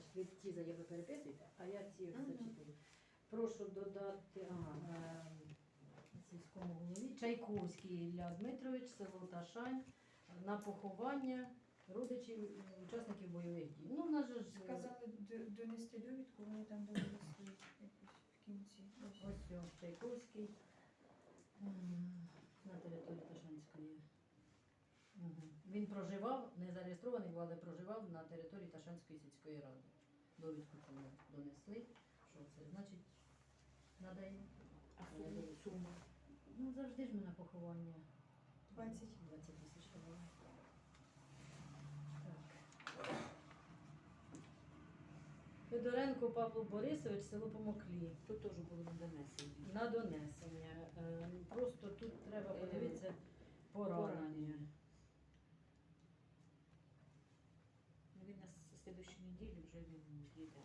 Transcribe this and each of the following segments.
Значить, ви ті заяви переписуєте, а я ці Мгм. зачитую. Прошу додати ага, ем, сільському голові Чайковський Ілля Дмитрович, село Ташань, на поховання родичів е, учасників бойових дій. Ну, в нас же ж е, Сказали донести довідку, вони там донесли в кінці. Ось. його Чайковський на території Ташанської. Мгм. Він проживав, не зареєстрований, але проживав на території Ташанської сільської ради. Довідку тому донесли. Що це значить? Надаємо. А сума? Ну, завжди ж ми на поховання 20. 20 тисяч. Так. Федоренко Павло Борисович, село Помоклі. Тут теж було на донесення. На донесення. Е, Просто тут треба Е, подивитися поранення. поранення. Ну, Він на с- слідущій неділі вже він їде.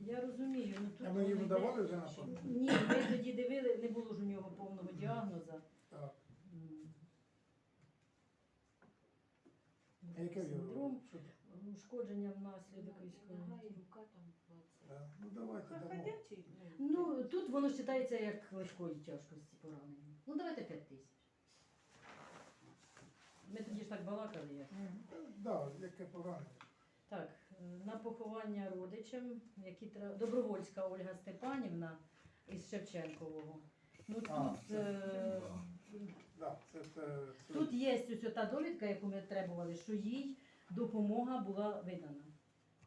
Я розумію, ну тут А ми їм воно давали вже на пам'ять? Ні, ми тоді дивили, не було ж у нього повного діагноза. Так. М. А яке в Синдром, його? Що ушкодження внаслідок військової. Нога і рука там 20. Да. Ну давайте дамо. Ходячий? Ну, тут воно вважається як легкої тяжкості поранення. Ну, давайте 5 тисяч. Ми тоді ж так балакали. Як. Да, яке поранення. Так, на поховання родичам, які треба. Добровольська Ольга Степанівна із Шевченкового. Ну тут, А, це- е, Да, це, це, це тут є ось та довідка, яку ми требували, що їй допомога була видана.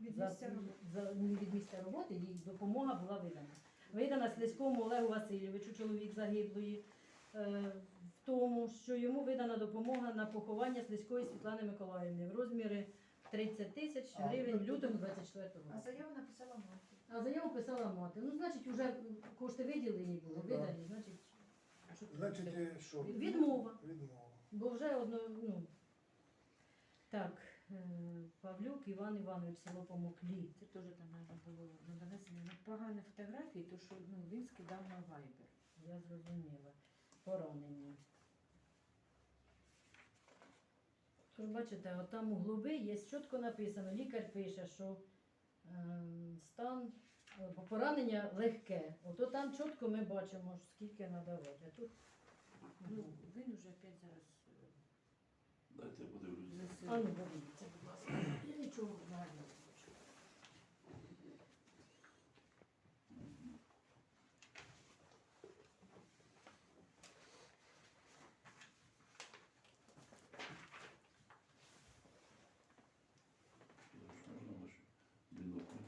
Від За, місця роботи. за, не від місця роботи їй допомога була видана. Видана Слизькому Олегу Васильовичу, чоловік загиблої, е, в тому, що йому видана допомога на поховання Слизької Світлани Миколаївни в розмірі 30 тисяч гривень в ну, лютому 24 А заяву написала мати. А заяву писала мати. Ну, значить, вже кошти виділені були, Ну, да. видані, значить, що тут значить, е, що? Відмова. Відмова. Бо вже одно, ну. Так, е, Павлюк Іван Іванович, село Помоклі. Це теж там було на донесення. Ну, погані фотографії, то що ну, він скидав на вайбер. Я зрозуміла. Поранення. Тут бачите, от там у глуби є чітко написано, лікар пише, що е, стан е, бо поранення легке. Ото там чітко ми бачимо, скільки надавати. А тут Ну, він вже опять зараз е, Дайте я а ну будь ласка. Я нічого не бачу. Можна ваші біноклі?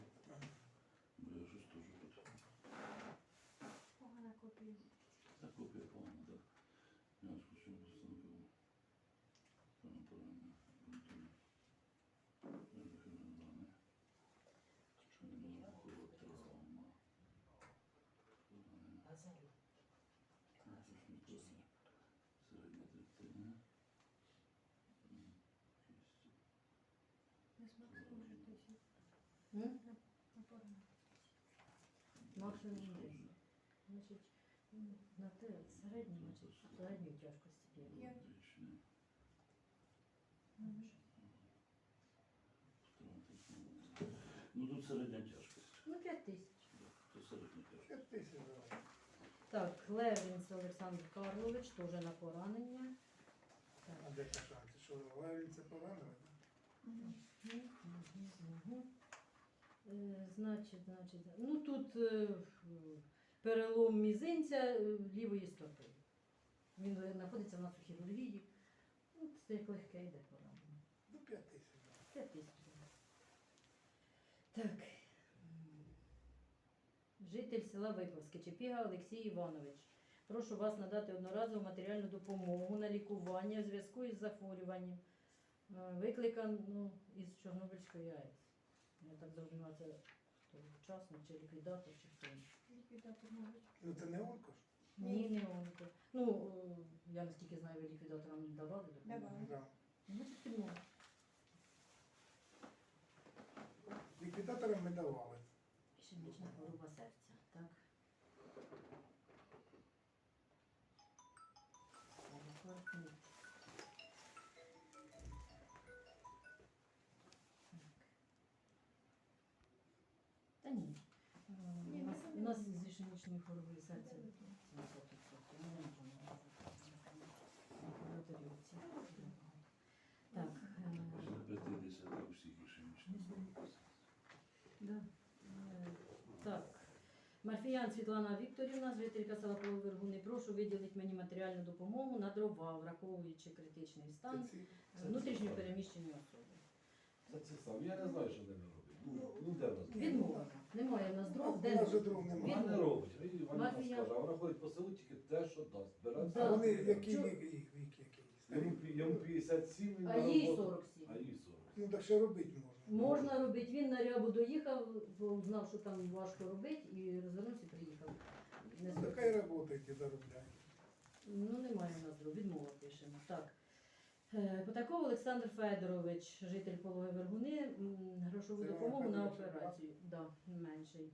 Бо я щось теж тут. Погана копія. Та копія погана, так. Я ж хочу встановив. Поранення. Бунтує. Референдани. Що не можна поховати травма. Поранення. А залю. Внутрішнє поранення. Середня третина. М, кість. Не максимум вже тисяч. М? На поранення. Максимум Що 10. ж? Значить, на те середньо, значить, середньої тяжкості. Втратити. Ну тут середня тяжкість. Ну, 5 тисяч. Це середня тяжкість. П'ять тисяч давай. Так, Левінц Олександр Карлович, теж на поранення. А Так. де та шанси? Що Левін це поранили? Мгм. Мгм, мгм, Значить, значить, ну тут е, перелом мізинця е, лівої стопи. Він е, знаходиться в нас у хірургії. Ну, це як легке йде поранення. Ну, п'ять тисяч. П'ять тисяч. Так. Житель села Виковське, Чепіга Олексій Іванович. Прошу вас надати одноразову матеріальну допомогу на лікування в зв'язку із захворюванням, е, викликану із Чорнобильської АЕС. Я так зрозуміла, це хто учасник чи ліквідатор, чи хто. Ліквідатор навіть. Ну це не онко ж? Ні, не онко. Ну, е, я наскільки знаю, ви ліквідаторам не давали допомогу. Давали. Да. Значить, підмога. Ліквідаторам ми давали. Ішемічна хвороба серця, так. Перекладний. Так. Та ні. Е, У нас, ми у нас з ішемічною хворобою серця 70%. Ми не можемо лабораторівці. Так. е, Після 50 у всіх ішемічних хвороб. Да. Е, Так. Марфіян Світлана Вікторівна, жителька села Половергуни, прошу виділити мені матеріальну допомогу на дрова, враховуючи критичний стан Це е, внутрішньо переміщені особи. Це сам. Я не знаю, що ними робити. Ну, де в нас? Відмовлено. Немає в нас Ну, дров, у де дров немає. Вона не робить. Вона Мафія. скаже, а вона ходить по селу тільки те, що дасть. Бере А вони які Чо- вік, вік, вік який? Йому, пі- йому 57, він а на їй роботу. 47. А їй 40. Ну так ще робити можна. Можна робити. Він на рябу доїхав, бо знав, що там важко робити, і розвернувся і приїхав. Не Ну, така і робота, і заробляє. Ну, немає у нас дров, відмова пишемо. Так. Е, Потаков Олександр Федорович, житель Пологи Вергуни, грошову Це допомогу на Федорович, операцію. Да, менший.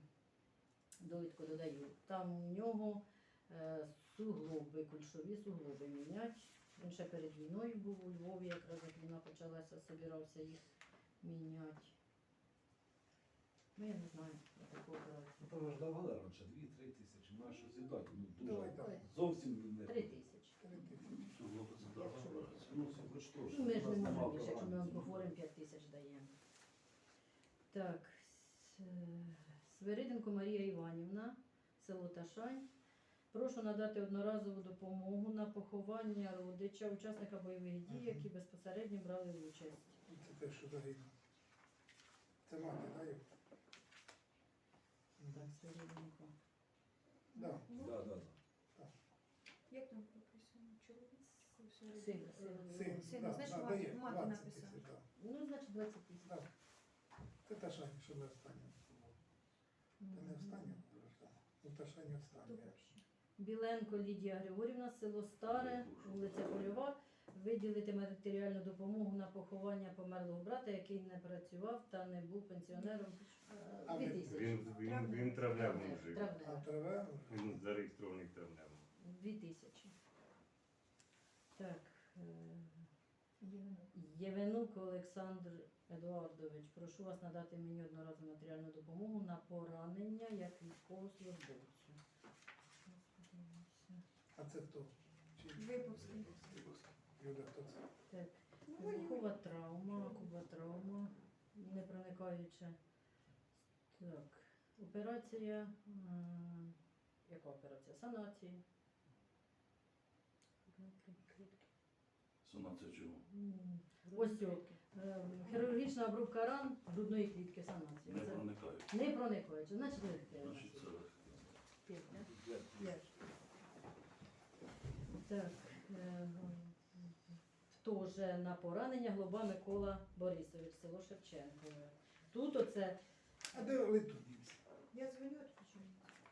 Довідку додаю. Там у нього е, суглоби, кульшові суглоби мінять. Він ще перед війною був у Львові, якраз як війна почалася, собирався їх міняти. Ну, я не знаю, я таку операцію. Ну, то ж давали раніше 2-3 тисячі. Має щось віддати. Ну, дуже. давай. Зовсім не. Три тисячі. Суглоби операція. Ну, що Ну, ми ж не можемо більше, якщо ми програми. онкохворим 5 тисяч даємо. Так, С- Свириденко Марія Іванівна, село Ташань. Прошу надати одноразову допомогу на поховання родича, учасника бойових дій, Мгм. які безпосередньо брали участь. Це те, що загинуло. Це мати, да? Так. Свириденко. Да. Ну, Да, да, да. Як там Син, е, знаєш, мати- мати 20 Ну, значить, 20 тисяч. Да. Це та шані, що не встання. Та не встання, ну та шаня встання. Біленко Лідія Григорівна, село Старе, вулиця Польова, виділити матеріальну допомогу на поховання померлого брата, який не працював та не був пенсіонером. А, А, Він, він, він травневим жив. Травневим. А траве, Він зареєстрований травневим. 2000. Так. е, Євенук Олександр Едуардович, прошу вас надати мені одноразову матеріальну допомогу на поранення як військовослужбовцю. а це хто? Чи Виповський. Люда, хто це? Так. Ну, Вибухова травма, куба травма, не проникаюча. Так. Операція. Яка операція? Санації. Санація чого? Ось цього. Е, Хірургічна обробка ран грудної клітки санація. Не Це проникають. не проникаюча, значить легке. Значить, це. П'ять, да? П'ять. П'ять. Так. е, Теж на поранення глоба Микола Борисович, село Шевченкове. Тут оце А де лету дівся? Я дзвоню,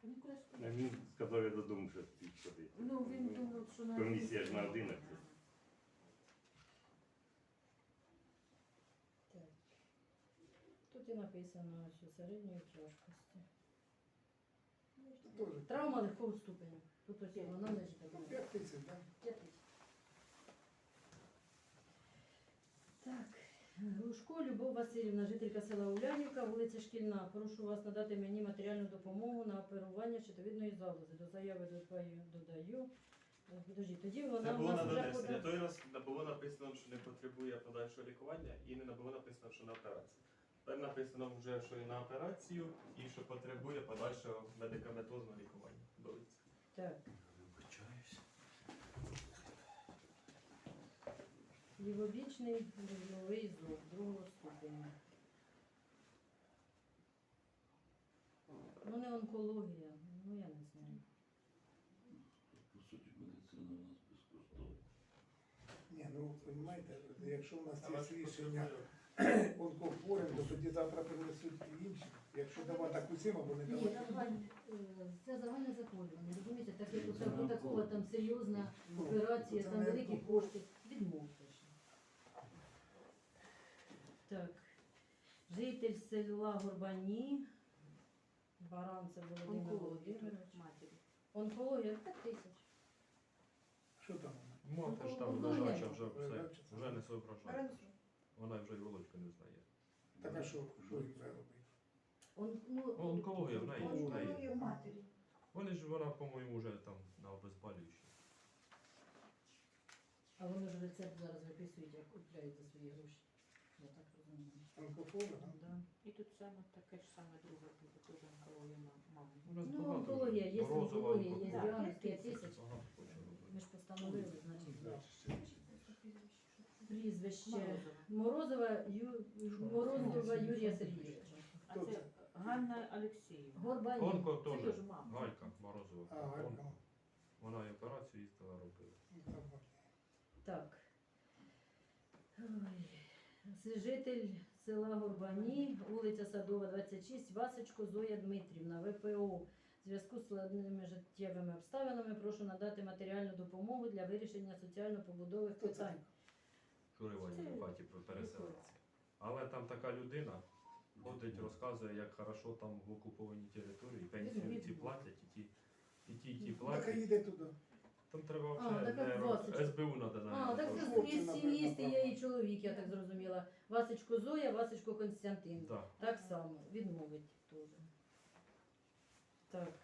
відключу. А Він сказав, я додому, що підходить. Ну, він думав, що на Комісія ж на 11. Так. Тут написано, що середньої тяжкості. Тоже. Травма легкого ступеня. Тут ось вона лежить. Ну, П'ять тисяч, так? П'ять тисяч. Так, Глушко Любов Васильівна, жителька села Улянівка, вулиця Шкільна. Прошу вас надати мені матеріальну допомогу на оперування щитовідної залози. До заяви додаю. додаю. Е, Подожди, тоді Не вона в було нас вже нанесення. Той раз не було написано, що не потребує подальшого лікування, і не було написано, що на операцію. Тепер написано вже, що і на операцію, і що потребує подальшого медикаментозного лікування. Довідці. Так, Вибачаюсь. лівобічний ребровий зуб другого ступеня. Ну не онкологія, ну я не знаю. По суті, медицина у нас безкоштовна. Ні, ну, розумієте, якщо в нас є рішення. Онкохворим, то тоді завтра принесуть і інші. Якщо давати так усім або не Ні, давати. загальне, е, це загальне захворювання, розумієте, так як до такого там серйозна операція, там великі кошти, відмовте ж. Так, житель села Горбані, Баранцев Володимир Володимирович. Онкологія 5 тисяч. Що там? Мати ж Ну, там ну, лежача вже все, вже не соображає. Оренжу. Вона вже й волочку не знає. Так а що, що їм треба робити? Он, ну, Онкологія в неї. в неї. Онкологія в матері. Вони ж вона, по-моєму, вже там на обезболюючі. А вони ж рецепт зараз виписують, як купляють за свої гроші. Я так розумію. Онкофоби, да? Да. І тут саме таке ж саме друге буде, теж онкологія ма- мами. У нас Ну, багато онкологія, вже. є Морозова, онкологія, є онкологія. діагноз 5 тисяч. Багато хоче робити. Ми ж постановили, значить. Да. Прізвище Морозова. Морозова, Ю... Морозова Юрія Сергійовича. А це? Ганна Олексіївна. Горбані. Онко Це теж. теж мама. Галька Морозова. А. Вона і операцію їздила робила. Так. Ой. Житель села Горбані, вулиця Садова, 26, Васечко Зоя Дмитрівна, ВПО. В зв'язку з складними життєвими обставинами прошу надати матеріальну допомогу для вирішення соціально-побудових Хто це? питань. Чуривані в хаті переселенці. Але там така людина ходить, розказує, як хорошо там в окупованій території, пенсію ці платять, і ті, і ті, і ті Так а платять. їде туди. Там треба А, взагалі так не роб- СБУ треба А, навіть. так це з сім'ї є і чоловік, я так зрозуміла. Васечко Зоя, Васечко Константин. Да. Так само, відмовить теж. Так.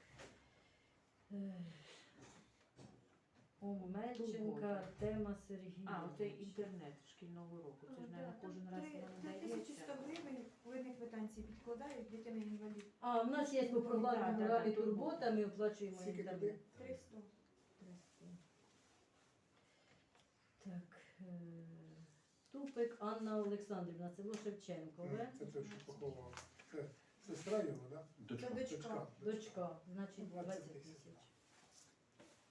Омельченка, тема Сергій. А, оце інтернет шкільного року. Це ж, мабуть, кожен раз воно 3100 дається. гривень повинні квитанції підкладають, дитина інвалід. А, в нас є по програмі да, «Ради да, турбота, ми оплачуємо Скільки інтернет. 300. Так. е, Тупик Анна Олександрівна, село Шевченкове. Це той, що поховав. Це сестра його, так? Це Дочка. дочка. Дочка, значить 20 20 тисяч. тисяч.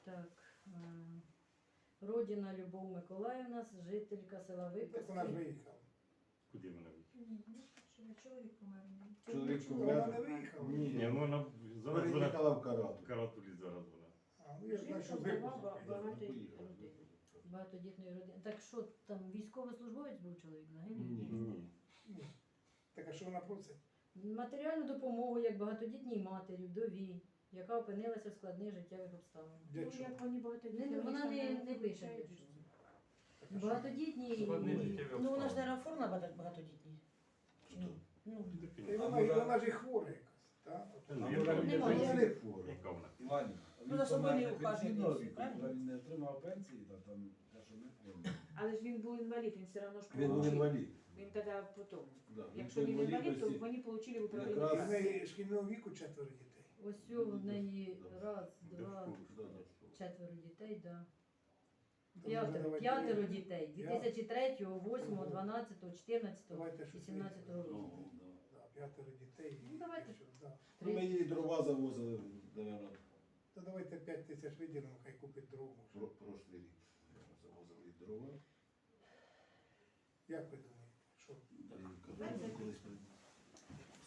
Так. е, Родіна Любов Миколаївна, жителька села Так вона ж виїхала. Куди вона вийшла? Ні, ну, що, чоловік помер. Чоловік Ну, помер. Вона не виїхала. Ні, ну вона зараз вона Переїхала в Карату. в каратулі зараз вона. А, ну я ж знаю, що. Багатодітної родини. Так що там військовослужбовець був чоловік загинув? Ні. Ні. Ні. Так а що вона просить? Матеріальну допомогу як багатодітній матері, вдові, яка опинилася в складних життєвих обставинах. Для Ну, чого? як вони багатодітні, Не- вона не- не пише? Багатодітні. Складні життєві Ну вона ж обставини. не оформила багато- багатодітні. Чи ні? Ну, Та вона, і вона- ж і хвора якась. Та А ні, вона яка не Немає. Яка вона? Іванівна, Ну, за собою не ухажує пенсійного пенсію, віку, правильно? Він не отримав пенсії, та там, те, що ми помнимо. Але ж він був інвалід, він все одно ж Він був получив. інвалід. Він тоді потім. Да, Якщо він інвалід, то вони отримали в управлінні якраз- в неї шкільного віку четверо дітей. Ось в неї раз, два, Да, да. четверо дітей, да. П'ятеро, п'ятеро дітей. 2003, 8, 12, 14, Давайте щось 18 років. Ну, да. Да, п'ятеро дітей. Ну, давайте. Да. Ну, ми її дрова завозили, наверное, То давайте 5 тисяч виділимо, хай купить другу. про прошлий рік. Завозили їй дрова. Як ви думаєте? Що? І казали, колись при-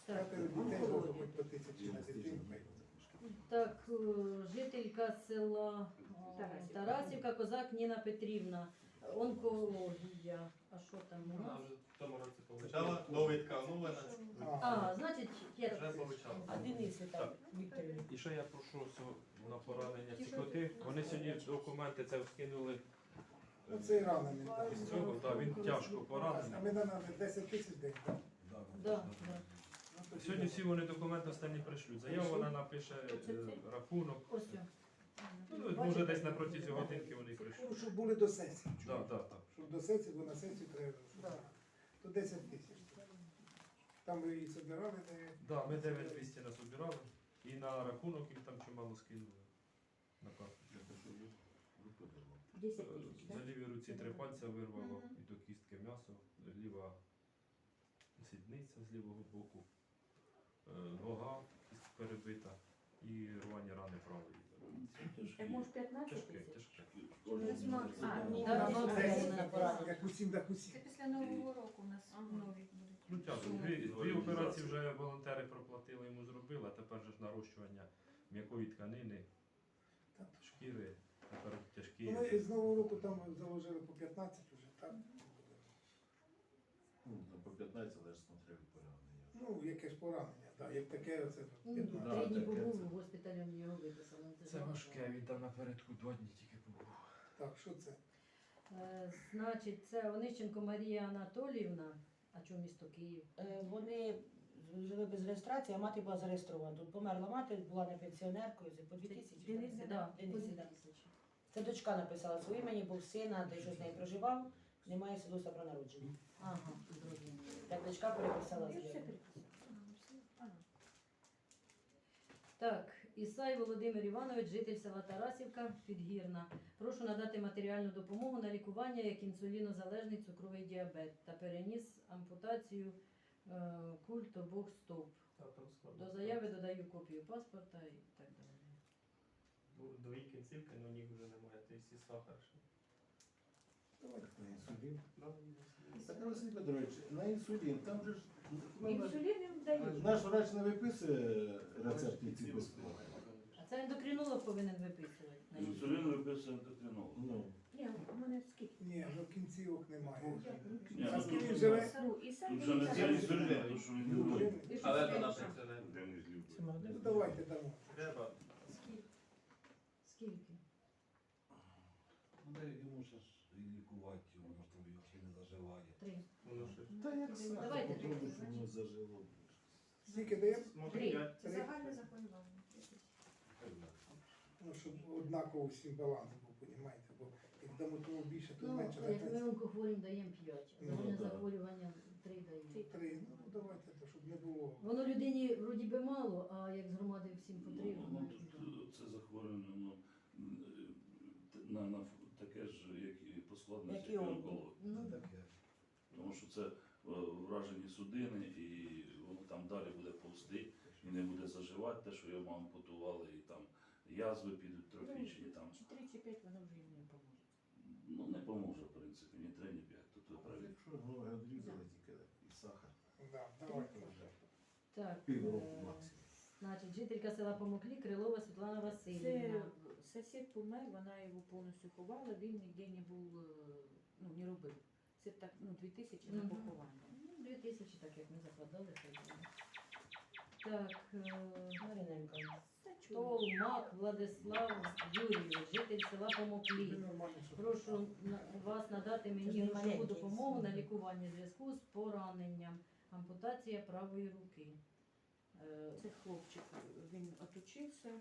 Так, П'ятеро дітей, тисячі на дитину. так, е, жителька села е, Тарасівка. Тарасівка, козак Ніна Петрівна. Онкологія. А що там у Вона нас? вже в тому році получала, довідка оновлена. А, значить, є Вже получала. а Дениси там Вікторівна. І ще я прошу на поранення стікоти. Вони сьогодні документи це вскинули. Ну це і рано так. Цього, так, він тяжко А поранений. ми на 10 тисяч день, так? Да, Да. Ну, Сьогодні всі вони документи останні пришлють. Заяву вона напише е, рахунок. Ось. Ну, може десь на протязі годинки вони. Ну, щоб були до сесії. Так, так, так. Щоб до сесії, бо на сесію треба. щоб- Да. То 10 тисяч. Там ви її збирали, де Да, ми 9200 насобирали і на рахунок їм там чимало скинули. На карту. 10 тисяч, За так? лівій руці три пальця вирвало Мгм. і до кістки м'ясо, ліва сідниця з лівого боку, е, нога перебита і рвані рани правої. Так може 15 Тяжке, тисяч? тяжке. А, Да, ну, як усім, так Це усім. після Нового року у нас нові будуть. Ну, тяжко. Дві, дві операції вже волонтери проплатили, йому зробили, а тепер же ж нарощування м'якої тканини, шкіри, тепер тяжкі. Ну, з Нового року там заложили по 15 вже, так? Ну, по 15, але ж смотрели поранення. Ну, яке ж поранення, так, як таке оце Ну, Да, Три дні таке побув це. в госпіталі, мені його виписали. Це важке, він там напередку два дні тільки побув. Так, що це? Е, Значить, це Онищенко Марія Анатоліївна, а чому місто Київ? Е, Вони жили без реєстрації, а мати була зареєстрована. Тут померла мати, була не пенсіонеркою, це по 2000. Денисі, Да, Денисі, да. Це дочка написала своє імені, був син, а той, що з нею проживав, немає свідоцтва про народження. Ага, зрозуміло. Так дочка переписала Я заяву. переписала. Ага. Так, Ісай Володимир Іванович, житель села Тарасівка, Підгірна. Прошу надати матеріальну допомогу на лікування як інсулінозалежний цукровий діабет та переніс ампутацію е, культ обох стоп. До заяви додаю копію паспорта і так далі. Дві кінцівки, але ніг вже немає, то всі сахар. Давайте на інсулін. Так, Василь Петрович, на інсулін, там же ж Інсулін їм дають. наш врач не виписує рецепти ці безплатно. А це ендокринолог повинен виписувати. інсулін. Виписує ендокринолог. Ну, Ні, у мене скільки? Ні, ну кінцівок немає. Ні, А ну, скільки тут- живе? Ну, і Тут же не це інсулін, то, що він не Ну, робить. Але то на пенсіонер. Денис любить. Ну давайте дамо. Треба. Скільки? Скільки? Дай йому ще ж і лікувати, воно ж там його ще не заживає. Три. Воно що. Та як Ну, давайте попробуй, щоб воно зажило. Скільки даємо? Може Три. п'ять. Це загальне захворювання. Ну, щоб однаково всім баланс був, понімаєте, бо як дамо тому більше, то Ну, менше як ми дається. онкохворим даємо 5, Ну, загальне да. захворювання 3 даємо. Три, ну давайте, то, щоб не було. Воно людині вроді би мало, а як з громади всім Ну, потрібно. ну, тут це захворювання, ну, м, е, на, на як і по складності, Як і як і онко. онкологія. Ну, Таке. Тому що це е, вражені судини, і воно там далі буде повсти і не буде заживати те, що його ампутували, і там язви підуть трофічні, там Чи три, чи п'ять, воно вже їм не поможе. ну не поможе, в принципі, ні три, ні п'ять. Тут ви праві. Якщо ноги одрізали тільки і сахар. Да, давайте. Так, Півроку е, максимум. значить, жителька села Помоклі, Крилова Світлана Васильівна. Сусід помер, вона його повністю ховала, він ніде не був, е, ну, не робив. Це так, ну, 2000 на поховання. Ну, 2000, так як ми закладали. буде. Так, е, Мариненко. Толмак Владислав Юрійович, житель села Помоклі. Прошу вас надати мені грошову допомогу на лікування в зв'язку з пораненням. Ампутація правої руки. Е, Це хлопчик, він отучився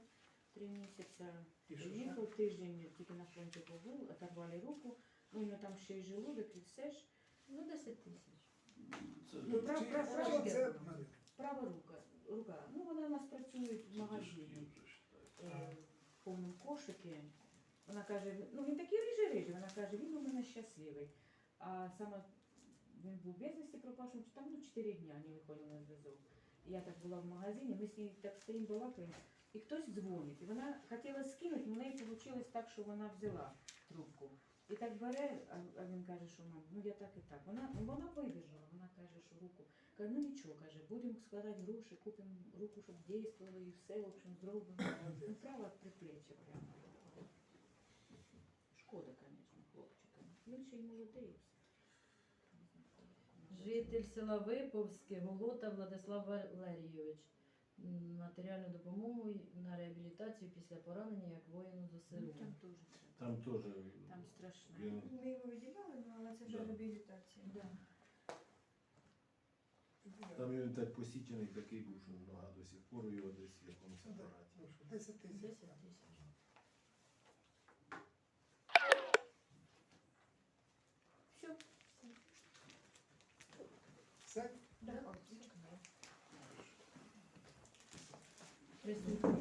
три місяці. І що? Їхав тиждень, тільки на фронті побув, оторвали руку. Ну, у нього там ще й желудок, і все ж. Ну, 10 тисяч. Це Ну, Прав- прав- прав- це, Права рука. рука. Ну, вона у нас працює в магазині. е, в повному кошикі. Вона каже, ну він такий рижий рижий, вона каже, він у мене щасливий. А саме він був безвісті пропавшим, там ну 4 дня не виходив на зв'язок. І Я так була в магазині, ми з нею так стоїмо балакаємо, і хтось дзвонить. І вона хотіла скинути, але в неї вийшло так, що вона взяла трубку. І так бере, а, а він каже, що мам, ну я так і так. Вона, ну, вона вибіжала, вона каже, що руку. Каже, ну нічого, каже, будемо складати гроші, купимо руку, щоб дійствувало і все, в общем, зробимо. Ну, право предплечье прямо. Шкода, звісно, хлопчика. Він ще й молодий. Житель села Виповське, Голота Владислав Валерійович. Матеріальну допомогу на реабілітацію після поранення як воїну Ну, ЗСУ. там теж. Там теж Там страшно. він Ми його відібрали, ну, але це вже Да. реабілітація. Да. Там він так посічений такий був, що нога до сих пор його десь в якомусь апараті. Ну, 10 тисяч. 10 тисяч. Все. Все? Да. Присутні.